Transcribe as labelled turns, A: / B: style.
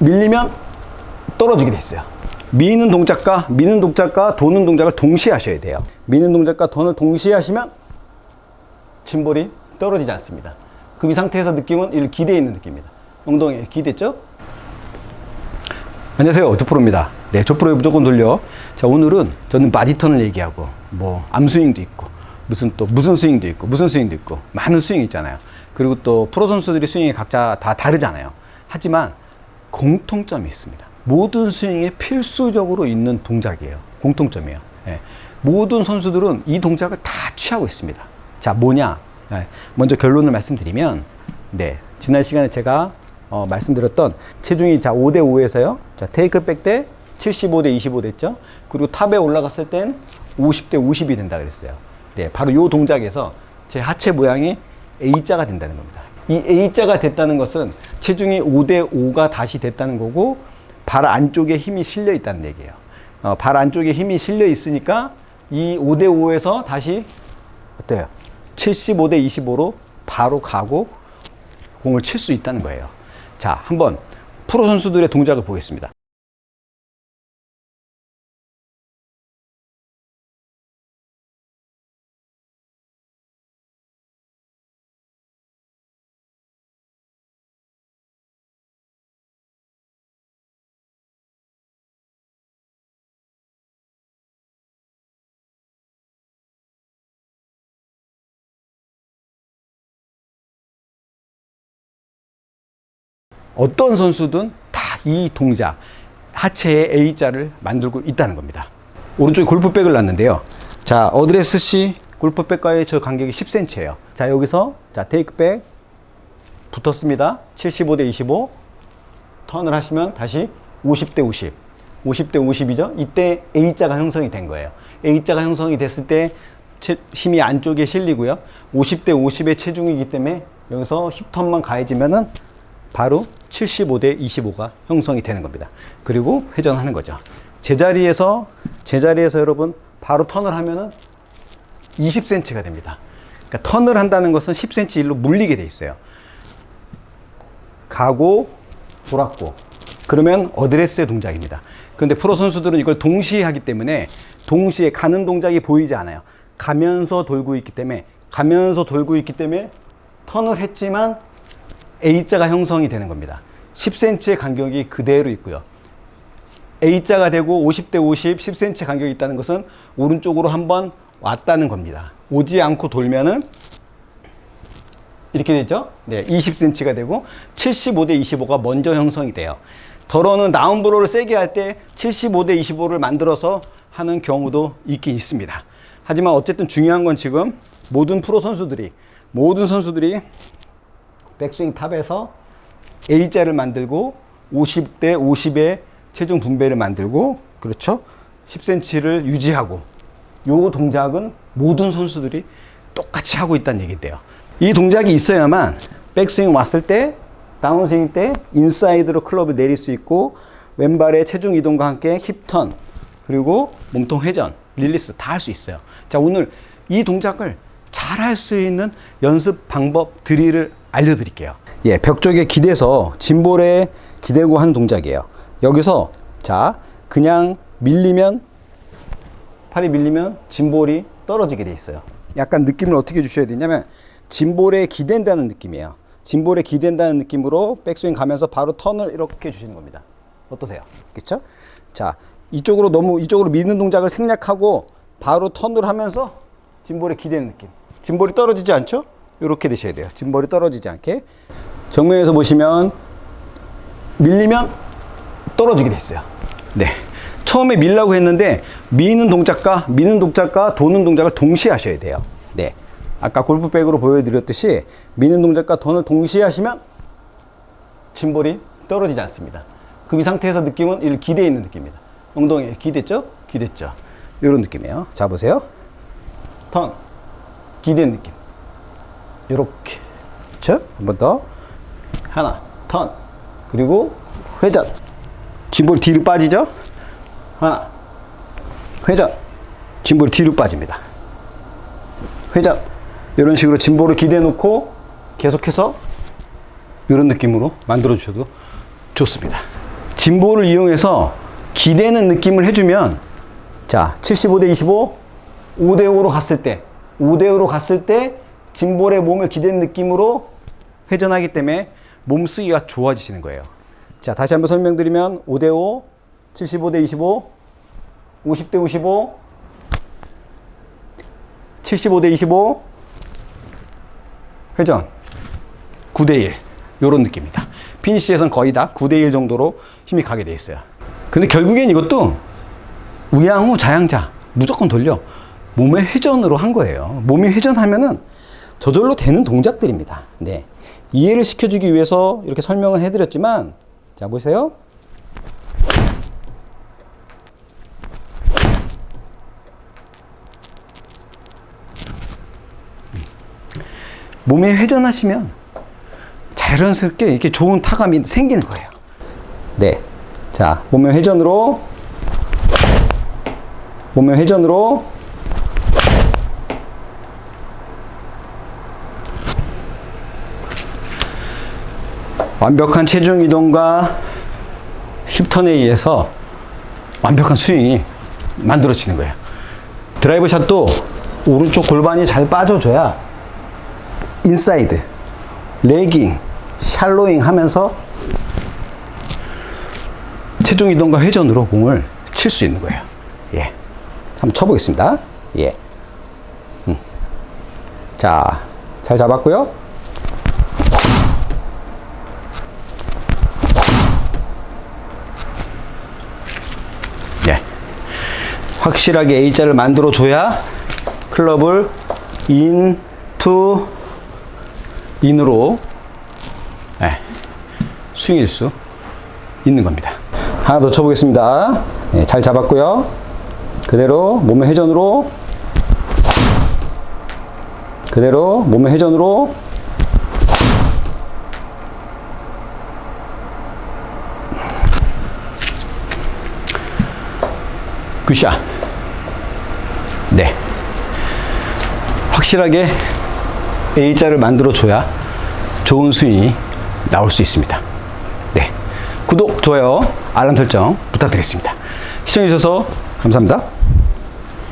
A: 밀리면 떨어지게 돼 있어요. 미는 동작과 미는 동작과 도는 동작을 동시에 하셔야 돼요. 미는 동작과 도는 동시에 하시면 짐볼이 떨어지지 않습니다. 그럼 이 상태에서 느낌은 이 기대에 있는 느낌입니다. 엉덩이에 기댔죠? 안녕하세요. 조프로입니다. 네, 조프로의 무조건 돌려. 자, 오늘은 저는 바디턴을 얘기하고, 뭐, 암스윙도 있고, 무슨 또, 무슨 스윙도 있고, 무슨 스윙도 있고, 많은 스윙이 있잖아요. 그리고 또, 프로 선수들이 스윙이 각자 다 다르잖아요. 하지만, 공통점이 있습니다. 모든 스윙에 필수적으로 있는 동작이에요. 공통점이에요. 예. 모든 선수들은 이 동작을 다 취하고 있습니다. 자, 뭐냐? 예. 먼저 결론을 말씀드리면, 네. 지난 시간에 제가 어, 말씀드렸던 체중이 자 5대 5에서요. 자 테이크백 때 75대 25 됐죠. 그리고 탑에 올라갔을 땐 50대 50이 된다 그랬어요. 네, 바로 요 동작에서 제 하체 모양이 A자가 된다는 겁니다. 이 A자가 됐다는 것은 체중이 5대 5가 다시 됐다는 거고 발 안쪽에 힘이 실려 있다는 얘기예요. 어, 발 안쪽에 힘이 실려 있으니까 이 5대 5에서 다시 어때요? 75대 25로 바로 가고 공을 칠 수 있다는 거예요. 자, 한번 프로 선수들의 동작을 보겠습니다. 어떤 선수든 다 이 동작, 하체의 A자를 만들고 있다는 겁니다. 오른쪽에 골프백을 놨는데요. 자, 어드레스 C 골프백과의 저 간격이 10cm예요. 자, 여기서 자, 테이크백 붙었습니다. 75 대 25. 턴을 하시면 다시 50 대 50. 50대 50이죠. 이때 A자가 형성이 된 거예요. A자가 형성이 됐을 때 체- 힘이 안쪽에 실리고요. 50대 50의 체중이기 때문에 여기서 힙턴만 가해지면은 바로 75대 25가 형성이 되는 겁니다. 그리고 회전하는 거죠. 제자리에서 제자리에서 여러분 바로 턴을 하면은 20cm가 됩니다. 그러니까 턴을 한다는 것은 10cm 일로 물리게 돼 있어요. 가고 돌았고 그러면 어드레스의 동작입니다. 그런데 프로 선수들은 이걸 동시에 하기 때문에 동시에 가는 동작이 보이지 않아요. 가면서 돌고 있기 때문에 가면서 돌고 있기 때문에 턴을 했지만 A자가 형성이 되는 겁니다. 10cm의 간격이 그대로 있고요. A자가 되고 50대 50, 10cm 간격이 있다는 것은 오른쪽으로 한번 왔다는 겁니다. 오지 않고 돌면은 이렇게 되죠? 네, 20cm가 되고 75대 25가 먼저 형성이 돼요. 더러는 다운브로를 세게 할 때 75대 25를 만들어서 하는 경우도 있긴 있습니다. 하지만 어쨌든 중요한 건 지금 모든 프로 선수들이 모든 선수들이 백스윙 탑에서 A자를 만들고 50대 50의 체중 분배를 만들고 그렇죠? 10cm를 유지하고 요 동작은 모든 선수들이 똑같이 하고 있다는 얘기인데요. 이 동작이 있어야만 백스윙 왔을 때 다운스윙 때 인사이드로 클럽을 내릴 수 있고 왼발의 체중 이동과 함께 힙턴 그리고 몸통 회전, 릴리스 다 할 수 있어요. 자, 오늘 이 동작을 잘 할 수 있는 연습 방법 드릴을 알려드릴게요. 예, 벽 쪽에 기대서 짐볼에 기대고 하는 동작이에요. 여기서 자, 그냥 밀리면 팔이 밀리면 짐볼이 떨어지게 돼 있어요. 약간 느낌을 어떻게 주셔야 되냐면 짐볼에 기댄다는 느낌이에요. 짐볼에 기댄다는 느낌으로 백스윙 가면서 바로 턴을 이렇게 주시는 겁니다. 어떠세요? 그렇죠? 자, 이쪽으로 너무 이쪽으로 미는 동작을 생략하고 바로 턴을 하면서 짐볼에 기대는 느낌. 짐볼이 떨어지지 않죠? 이렇게 되셔야 돼요. 짐볼이 떨어지지 않게. 정면에서 보시면 밀리면 떨어지게 돼 있어요. 네. 처음에 밀라고 했는데 미는 동작과 미는 동작과 도는 동작을 동시에 하셔야 돼요. 네. 아까 골프백으로 보여드렸듯이 미는 동작과 도는 동시에 하시면 짐볼이 떨어지지 않습니다. 그럼 이 상태에서 느낌은 이 기대에 있는 느낌입니다. 엉덩이에 기댔죠? 기댔죠? 이런 느낌이에요. 자 보세요. 턴 기댄 느낌. 이렇게. 그렇죠? 한번 더. 하나 턴 그리고 회전. 짐볼 뒤로 빠지죠? 하나 회전. 짐볼 뒤로 빠집니다. 회전. 이런 식으로 짐볼을 기대 놓고 계속해서 이런 느낌으로 만들어 주셔도 좋습니다. 진보를 이용해서 기대는 느낌을 해주면 자 75 대 25 5대 5로 갔을 때 5대 5로 갔을 때 진볼의 몸을 기대는 느낌으로 회전하기 때문에 몸 쓰기가 좋아지시는 거예요. 자 다시 한번 설명드리면 5대 5 75대 25 50대 55 75대 25 회전 9대 1 요런 느낌입니다. 피니시에선 거의 다 9대 1 정도로 힘이 가게 돼 있어요. 근데 결국엔 이것도 우양우 자양자 무조건 돌려 몸의 회전으로 한 거예요. 몸이 회전하면은 저절로 되는 동작들입니다. 네. 이해를 시켜주기 위해서 이렇게 설명을 해드렸지만 자 보세요. 몸이 회전하시면 자연스럽게 이렇게 좋은 타감이 생기는 거예요. 네. 자, 몸의 회전으로 몸의 회전으로 완벽한 체중 이동과 힙턴에 의해서 완벽한 스윙이 만들어지는 거예요. 드라이브 샷도 오른쪽 골반이 잘 빠져줘야 인사이드, 레깅, 샬로잉 하면서 체중 이동과 회전으로 공을 칠 수 있는 거예요. 예. 한번 쳐보겠습니다. 예. 음. 자, 잘 잡았고요. 예. 확실하게 A자를 만들어 줘야 클럽을 인, 투, 인으로 예, 스윙일 수 있는 겁니다. 하나 더 쳐보겠습니다. 네, 잘 잡았고요. 그대로 몸의 회전으로 그대로 몸의 회전으로 굿샷. 네. 확실하게 A자를 만들어 줘야 좋은 스윙이 나올 수 있습니다. 네. 구독, 좋아요, 알람 설정 부탁드리겠습니다. 시청해주셔서 감사합니다.